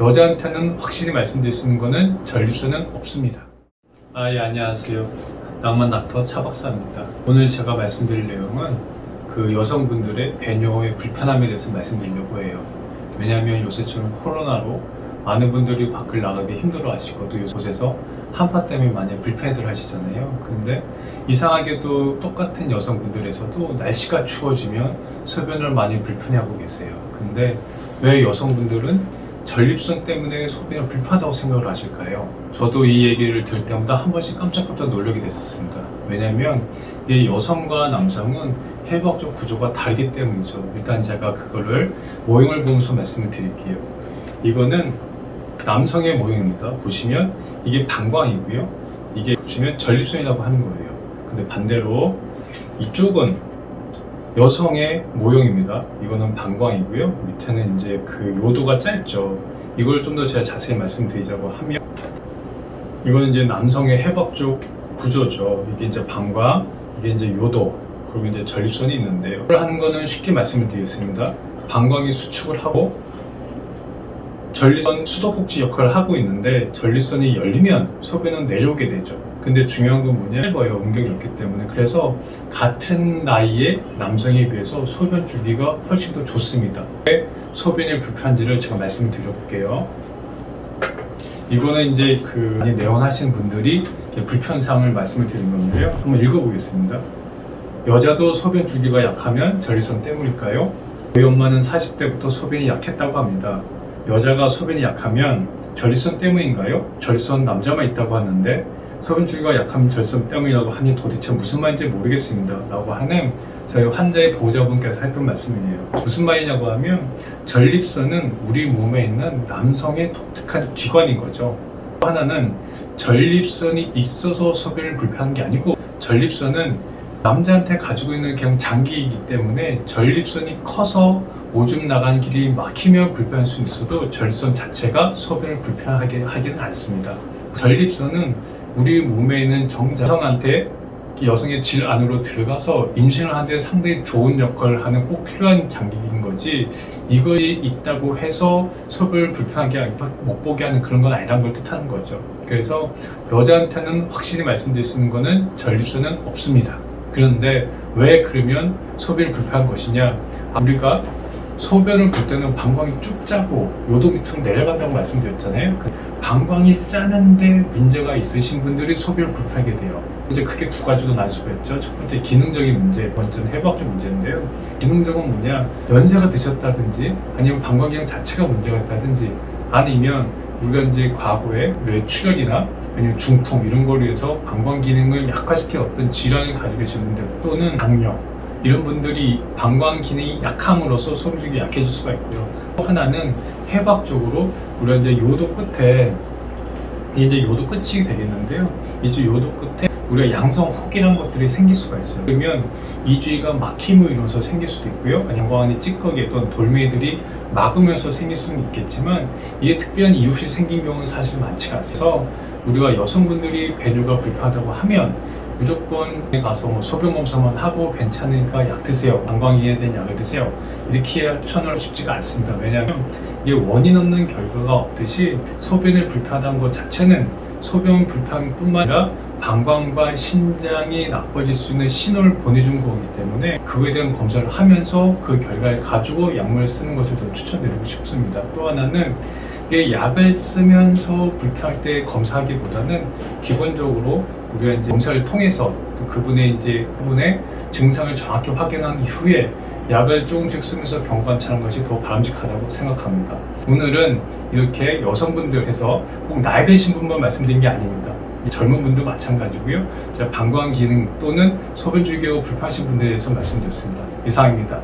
여자한테는 확실히 말씀드릴 수 있는 거는 전립선은 없습니다. 아, 예, 안녕하세요. 낭만 닥터 차박사입니다. 오늘 제가 말씀드릴 내용은 그 여성분들의 배뇨의 불편함에 대해서 말씀드리려고 해요. 왜냐하면 요새처럼 코로나로 많은 분들이 밖을 나가기 힘들어 하시고 또 요곳에서 한파 때문에 많이 불편해들 하시잖아요. 근데 이상하게도 똑같은 여성분들에서도 날씨가 추워지면 소변을 많이 불편해하고 계세요. 근데 왜 여성분들은 전립선 때문에 소변을 불편하다고 생각을 하실까요? 저도 이 얘기를 들을 때마다 한 번씩 깜짝깜짝 놀라게 됐었습니다. 왜냐면 이 여성과 남성은 해부학적 구조가 다르기 때문이죠. 일단 제가 그거를 모형을 보면서 말씀을 드릴게요. 이거는 남성의 모형입니다. 보시면 이게 방광이고요. 이게 보시면 전립선이라고 하는 거예요. 근데 반대로 이쪽은 여성의 모형입니다. 이거는 방광이고요. 밑에는 이제 그 요도가 짧죠. 이걸 좀 더 제가 자세히 말씀드리자고 하면 이거는 이제 남성의 해박적 구조죠. 이게 이제 방광, 이게 이제 요도, 그리고 이제 전립선이 있는데요. 하는 거는 쉽게 말씀을 드리겠습니다. 방광이 수축을 하고 전립선 수도꼭지 역할을 하고 있는데 전립선이 열리면 소변은 내려오게 되죠. 근데 중요한 건 뭐냐? 짧아요. 음경이 없기 때문에. 그래서 같은 나이의 남성에 비해서 소변 주기가 훨씬 더 좋습니다. 왜 소변이 불편한지를 제가 말씀을 드려볼게요. 이거는 이제 그 많이 내원하시는 분들이 불편사항을 말씀을 드린 건데요. 한번 읽어보겠습니다. 여자도 소변 주기가 약하면 전립선 때문일까요? 저희 엄마는 40대부터 소변이 약했다고 합니다. 여자가 소변이 약하면 전립선 때문인가요? 전립선 남자만 있다고 하는데 소변 주기가 약하면 전립선 때문이라고 하니 도대체 무슨 말인지 모르겠습니다. 라고 하는 저희 환자의 보호자분께서 했던 말씀이에요. 무슨 말이냐고 하면 전립선은 우리 몸에 있는 남성의 독특한 기관인 거죠. 또 하나는 전립선이 있어서 소변을 불편한 게 아니고 전립선은 남자한테 가지고 있는 그냥 장기이기 때문에 전립선이 커서 오줌 나간 길이 막히면 불편할 수 있어도 전립선 자체가 소변을 불편하게 하지는 않습니다. 전립선은 우리 몸에 있는 정자 여성한테 여성의 질 안으로 들어가서 임신을 하는데 상당히 좋은 역할을 하는 꼭 필요한 장기인 거지 이것이 있다고 해서 소변을 불편하게 못 보게 하는 그런 건 아니라는 걸 뜻하는 거죠. 그래서 여자한테는 확실히 말씀드릴 수 있는 거는 전립선은 없습니다. 그런데 왜 그러면 소변이 불편한 것이냐? 우리가 소변을 볼 때는 방광이 쭉 짜고 요도 밑으로 내려간다고 말씀드렸잖아요. 그 방광이 짜는데 문제가 있으신 분들이 소변을 불편하게 돼요. 이제 크게 두 가지로 나눌 수가 있죠. 첫 번째 기능적인 문제, 두 번째는 해부학적 문제인데요. 기능적은 뭐냐? 연세가 드셨다든지 아니면 방광 기능 자체가 문제가 있다든지 아니면 우리가 이제 과거에 뇌 출혈이나 아니면 중풍 이런 거로 해서 방광 기능을 약화시킨 어떤 질환을 가지고 분들 또는 당뇨 이런 분들이 방광 기능이 약함으로써 소변주기 약해질 수가 있고요. 또 하나는 해박적으로 우리가 이제 요도 끝에 이제 요도 끝이 되겠는데요. 이제 요도 끝에 우리가 양성 혹이라는 것들이 생길 수가 있어요. 그러면 이주위가 막힘을 이루어서 생길 수도 있고요. 아니면 방광이 찌꺼기 또는 돌멩이들이 막으면서 생길 수는 있겠지만 이게 특별한 이유 없이 생긴 경우는 사실 많지가 않아서 우리가 여성분들이 배뇨가 불편하다고 하면 무조건 가서 뭐 소변 검사만 하고 괜찮으니까 약 드세요. 방광이에 대한 약을 드세요. 이렇게 추천하고 싶지가 않습니다. 왜냐하면 이게 원인 없는 결과가 없듯이 소변을 불편하다는 것 자체는 소변 불편뿐만 아니라 방광과 신장이 나빠질 수 있는 신호를 보내준 거기 때문에 그거에 대한 검사를 하면서 그 결과를 가지고 약물을 쓰는 것을 좀 추천드리고 싶습니다. 또 하나는 이게 약을 쓰면서 불편할 때 검사하기보다는 기본적으로 우리가 이제 검사를 통해서 또 그분의 이제 그분의 증상을 정확히 확인한 이후에 약을 조금씩 쓰면서 경관차는 것이 더 바람직하다고 생각합니다. 오늘은 이렇게 여성분들께서 꼭 나이 드신 분만 말씀드린 게 아닙니다. 이 젊은 분도 마찬가지고요. 제가 방광 기능 또는 소변 주기가 불편하신 분들에 대해서 말씀드렸습니다. 이상입니다.